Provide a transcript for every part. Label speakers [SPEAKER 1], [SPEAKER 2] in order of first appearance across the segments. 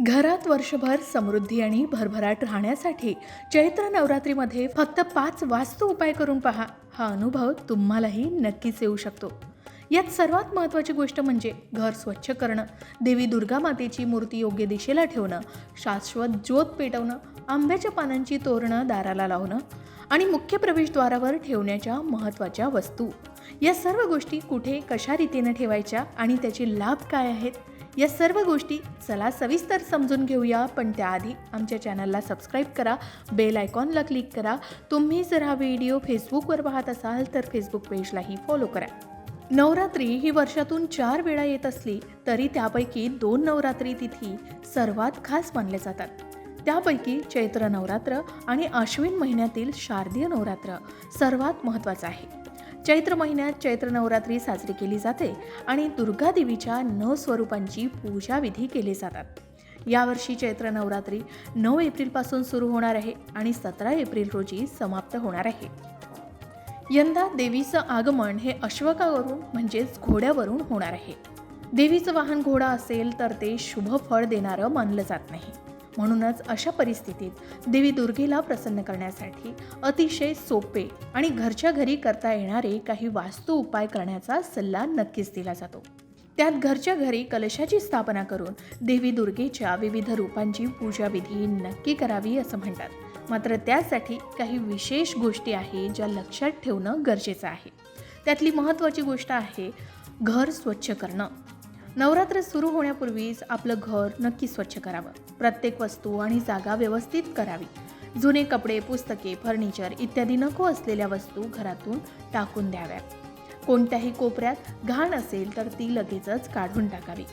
[SPEAKER 1] घरात वर्षभर समृद्धी आणि भरभराट राहण्यासाठी चैत्र नवरात्रीमध्ये फक्त पाच वास्तू उपाय करून पहा. हा अनुभव तुम्हालाही नक्कीच येऊ शकतो. यात सर्वात महत्त्वाची गोष्ट म्हणजे घर स्वच्छ करणं देवी दुर्गा मातेची मूर्ती योग्य दिशेला ठेवणं शाश्वत ज्योत पेटवणं आंब्याच्या पानांची तोरणं दाराला लावणं आणि मुख्य प्रवेशद्वारावर ठेवण्याच्या महत्त्वाच्या वस्तू. या सर्व गोष्टी कुठे कशा रीतीनं ठेवायच्या आणि त्याचे लाभ काय आहेत? या सर्व गोष्टी चला सविस्तर समजून घेऊया पण त्याआधी आमच्या चॅनलला सबस्क्राईब करा बेल आयकॉनला क्लिक करा. तुम्ही जर हा व्हिडिओ फेसबुकवर पाहत असाल तर फेसबुक पेजलाही फॉलो करा. नवरात्री ही वर्षातून चार वेळा येत असली तरी त्यापैकी दोन नवरात्री तिथी सर्वात खास मानले जातात. त्यापैकी चैत्र नवरात्र आणि आश्विन महिन्यातील शारदीय नवरात्र सर्वात महत्त्वाचं आहे. चैत्र महिन्यात चैत्र नवरात्री साजरी केली जाते आणि दुर्गा देवीच्या नऊ स्वरूपांची पूजाविधी केले जातात. यावर्षी चैत्र नवरात्री नऊ एप्रिलपासून सुरू होणार आहे आणि सतरा एप्रिल रोजी समाप्त होणार आहे. यंदा देवीचं आगमन हे अश्वकावरून म्हणजेच घोड्यावरून होणार आहे. देवीचं वाहन घोडा असेल तर ते शुभ फळ देणारं मानलं जात नाही. म्हणूनच अशा परिस्थितीत देवी दुर्गेला प्रसन्न करण्यासाठी अतिशय सोपे आणि घरच्या घरी करता येणारे काही वास्तू उपाय करण्याचा सल्ला नक्कीच दिला जातो. त्यात घरच्या घरी कलशाची स्थापना करून देवी दुर्गेच्या विविध रूपांची पूजाविधी नक्की करावी असं म्हणतात. मात्र त्यासाठी काही विशेष गोष्टी आहे ज्या लक्षात ठेवणं गरजेचं आहे. त्यातली महत्त्वाची गोष्ट आहे घर स्वच्छ करणं. नवरात्र सुरू होण्यापूर्वीच आपलं घर नक्की स्वच्छ करावं. प्रत्येक वस्तू आणि जागा व्यवस्थित करावी. जुने कपडे पुस्तके फर्निचर इत्यादी नको असलेल्या वस्तू घरातून टाकून द्याव्या. कोणत्याही कोपऱ्यात घाण असेल तर ती लगेचच काढून टाकावी.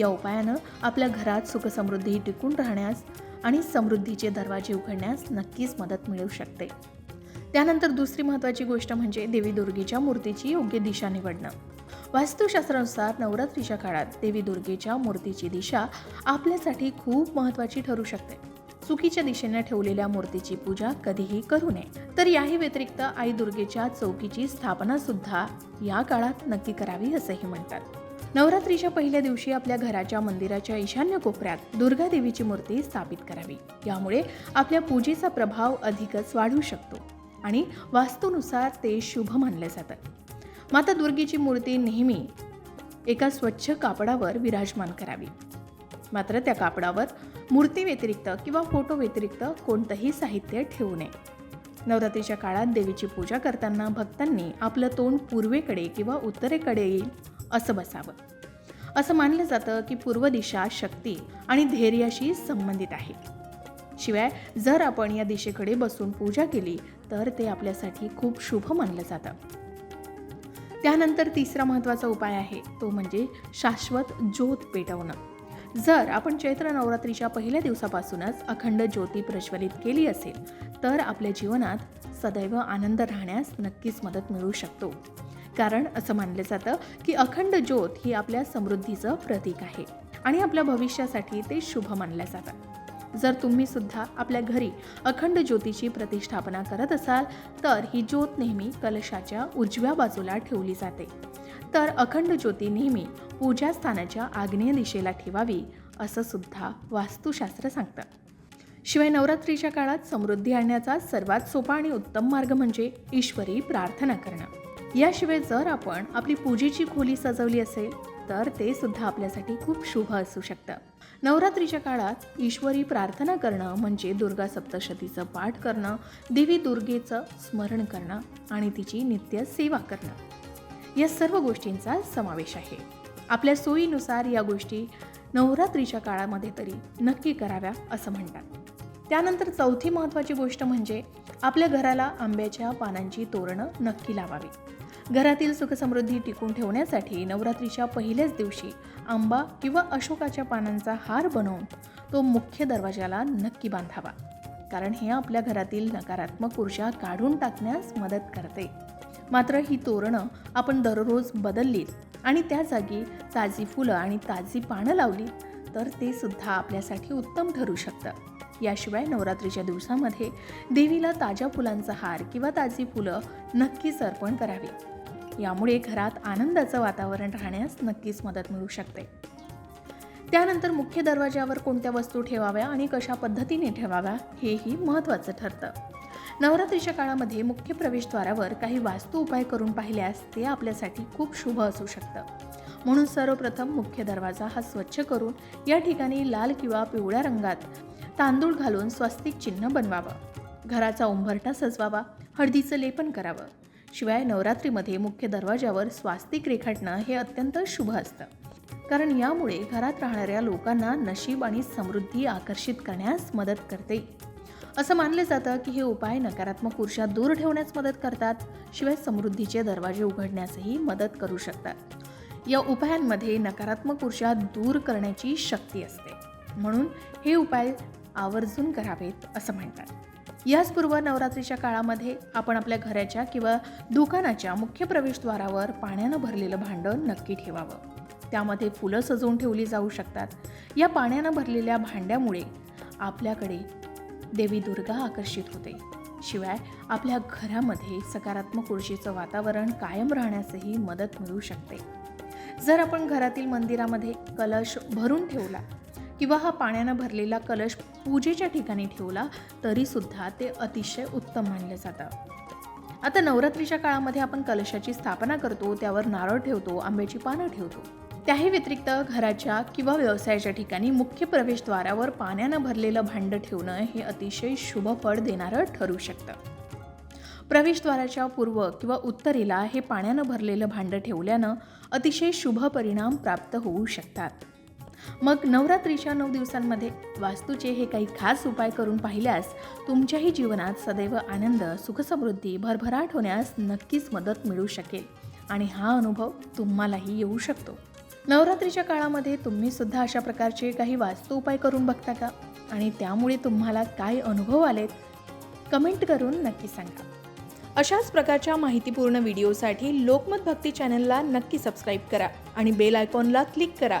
[SPEAKER 1] या उपायानं आपल्या घरात सुखसमृद्धी टिकून राहण्यास आणि समृद्धीचे दरवाजे उघडण्यास नक्कीच मदत मिळू शकते. त्यानंतर दुसरी महत्त्वाची गोष्ट म्हणजे देवी दुर्गेच्या मूर्तीची योग्य दिशा निवडणं. वास्तुशास्त्रानुसार नवरात्रीच्या काळात देवी दुर्गेच्या मूर्तीची दिशा आपल्यासाठी खूप महत्त्वाची ठरू शकते. चुकीच्या दिशेने ठेवलेल्या मूर्तीची पूजा कधीही करू नये. तर याही व्यतिरिक्त आई दुर्गेच्या चौकीची स्थापना सुद्धा या काळात नक्की करावी असंही म्हणतात. नवरात्रीच्या पहिल्या दिवशी आपल्या घराच्या मंदिराच्या ईशान्य कोपऱ्यात दुर्गा देवीची मूर्ती स्थापित करावी. यामुळे आपल्या पूजेचा प्रभाव अधिकच वाढू शकतो. आणि वास्तूनुसार ते शुभ मानले जातात. माता दुर्गेची मूर्ती नेहमी एका स्वच्छ कापडावर विराजमान करावी. मात्र त्या कापडावर मूर्ती व्यतिरिक्त किंवा फोटो व्यतिरिक्त कोणतंही साहित्य ठेवू नये. नवरात्रीच्या काळात देवीची पूजा करताना भक्तांनी आपलं तोंड पूर्वेकडे किंवा उत्तरेकडे येईल असं बसावं. असं मानलं जातं की पूर्व दिशा शक्ती आणि धैर्याशी संबंधित आहे. शिवाय जर आपण या दिशेकडे बसून पूजा केली तर ते आपल्यासाठी खूप शुभ मानलं जातं. त्यानंतर तिसरा महत्त्वाचा उपाय आहे तो म्हणजे शाश्वत ज्योत पेटवणं. जर आपण चैत्र नवरात्रीच्या पहिल्या दिवसापासूनच अखंड ज्योती प्रज्वलित केली असेल तर आपल्या जीवनात सदैव आनंद राहण्यास नक्कीच मदत मिळू शकतो. कारण असं मानलं जातं की अखंड ज्योत ही आपल्या समृद्धीचं प्रतीक आहे आणि आपल्या भविष्यासाठी ते शुभ मानलं जातं जर तुम्ही सुद्धा आपल्या घरी अखंड ज्योतीची प्रतिष्ठापना करत असाल तर ही ज्योत नेहमी कलशाच्या उजव्या बाजूला ठेवली जाते. तर अखंड ज्योती नेहमी पूजास्थानाच्या आग्नेय दिशेला ठेवावी असं सुद्धा वास्तुशास्त्र सांगतं. शिवाय नवरात्रीच्या काळात समृद्धी आणण्याचा सर्वात सोपा आणि उत्तम मार्ग म्हणजे ईश्वरी प्रार्थना करणं. याशिवाय जर आपण आपली पूजेची खोली सजवली असेल तर ते सुद्धा आपल्यासाठी खूप शुभ असू शकतं. नवरात्रीच्या काळात ईश्वरी प्रार्थना करणं म्हणजे दुर्गा सप्तशतीचं पाठ करणं देवी दुर्गेचं स्मरण करणं आणि तिची नित्य सेवा करणं. या सर्व गोष्टींचा समावेश आहे. आपल्या सोयीनुसार या गोष्टी नवरात्रीच्या काळामध्ये तरी नक्की कराव्या असं म्हणतात. त्यानंतर चौथी महत्त्वाची गोष्ट म्हणजे आपल्या घराला आंब्याच्या पानांची तोरणं नक्की लावावी. घरातील सुखसमृद्धी टिकून ठेवण्यासाठी नवरात्रीच्या पहिल्याच दिवशी आंबा किंवा अशोकाच्या पानांचा हार बनवून तो मुख्य दरवाजाला नक्की बांधावा. कारण हे आपल्या घरातील नकारात्मक ऊर्जा काढून टाकण्यास मदत करते. मात्र ही तोरणं आपण दररोज बदललीत आणि त्या जागी ताजी फुलं आणि ताजी पानं लावली तर ते सुद्धा आपल्यासाठी उत्तम ठरू शकतं. याशिवाय नवरात्रीच्या दिवसामध्ये देवीला ताज्या फुलांचा हार किंवा ताजी फुलं नक्कीच अर्पण करावी. यामुळे घरात आनंदाचं वातावरण राहण्यास नक्कीच मदत मिळू शकते. त्यानंतर मुख्य दरवाजावर कोणत्या वस्तू ठेवाव्या आणि कशा पद्धतीने ठेवाव्या हेही महत्त्वाचं ठरतं. नवरात्रीच्या काळामध्ये मुख्य प्रवेशद्वारावर काही वास्तू उपाय करून पाहिल्यास ते आपल्यासाठी खूप शुभ असू शकतं. म्हणून सर्वप्रथम मुख्य दरवाजा हा स्वच्छ करून या ठिकाणी लाल किंवा पिवळ्या रंगात तांदूळ घालून स्वस्तिक चिन्ह बनवावं. घराचा उंबरठा सजवावा हळदीचं लेपन करावं. शिवाय नवरात्रीमध्ये मुख्य दरवाजावर स्वास्तिक रेखाटणं हे अत्यंत शुभ असतं. कारण यामुळे घरात राहणाऱ्या लोकांना नशीब आणि समृद्धी आकर्षित करण्यास मदत करते. असं मानलं जातं की हे उपाय नकारात्मक ऊर्जा दूर ठेवण्यास मदत करतात. शिवाय समृद्धीचे दरवाजे उघडण्यासही मदत करू शकतात. या उपायांमध्ये नकारात्मक ऊर्जा दूर करण्याची शक्ती असते. म्हणून हे उपाय आवर्जून करावेत असं म्हणतात. याचपूर्व नवरात्रीच्या काळामध्ये आपण आपल्या घराच्या किंवा दुकानाच्या मुख्य प्रवेशद्वारावर पाण्यानं भरलेलं भांडं नक्की ठेवावं. त्यामध्ये फुलं सजवून ठेवली जाऊ शकतात. या पाण्यानं भरलेल्या भांड्यामुळे आपल्याकडे देवी दुर्गा आकर्षित होते. शिवाय आपल्या घरामध्ये सकारात्मक ऊर्जेचं वातावरण कायम राहण्यासही मदत मिळू शकते. जर आपण घरातील मंदिरामध्ये कलश भरून ठेवला किंवा हा पाण्यानं भरलेला कलश पूजेच्या ठिकाणी ठेवला तरीसुद्धा ते अतिशय उत्तम मानलं जातं. आता नवरात्रीच्या काळामध्ये आपण कलशाची स्थापना करतो त्यावर नारळ ठेवतो आंब्याची पानं ठेवतो. त्याही व्यतिरिक्त घराच्या किंवा व्यवसायाच्या ठिकाणी मुख्य प्रवेशद्वारावर पाण्यानं भरलेलं भांडं ठेवणं हे अतिशय शुभ फळ देणारं ठरू शकतं. प्रवेशद्वाराच्या पूर्व किंवा उत्तरेला हे पाण्यानं भरलेलं भांडं ठेवल्यानं अतिशय शुभ परिणाम प्राप्त होऊ शकतात. मग नवरात्रीच्या नऊ दिवसांमध्ये वास्तूचे हे काही खास उपाय करून पाहिल्यास तुमच्याही जीवनात सदैव आनंद सुखसमृद्धी भरभराट होण्यास नक्कीच मदत मिळू शकेल आणि हा अनुभव तुम्हालाही येऊ शकतो. नवरात्रीच्या काळामध्ये तुम्ही सुद्धा अशा प्रकारचे काही वास्तू उपाय करून बघता का? आणि त्यामुळे तुम्हाला काय अनुभव आलेत? कमेंट करून नक्की सांगा. अशाच प्रकारच्या माहितीपूर्ण व्हिडिओसाठी लोकमत भक्ती चॅनलला नक्की सबस्क्राईब करा आणि बेल आयकॉनला क्लिक करा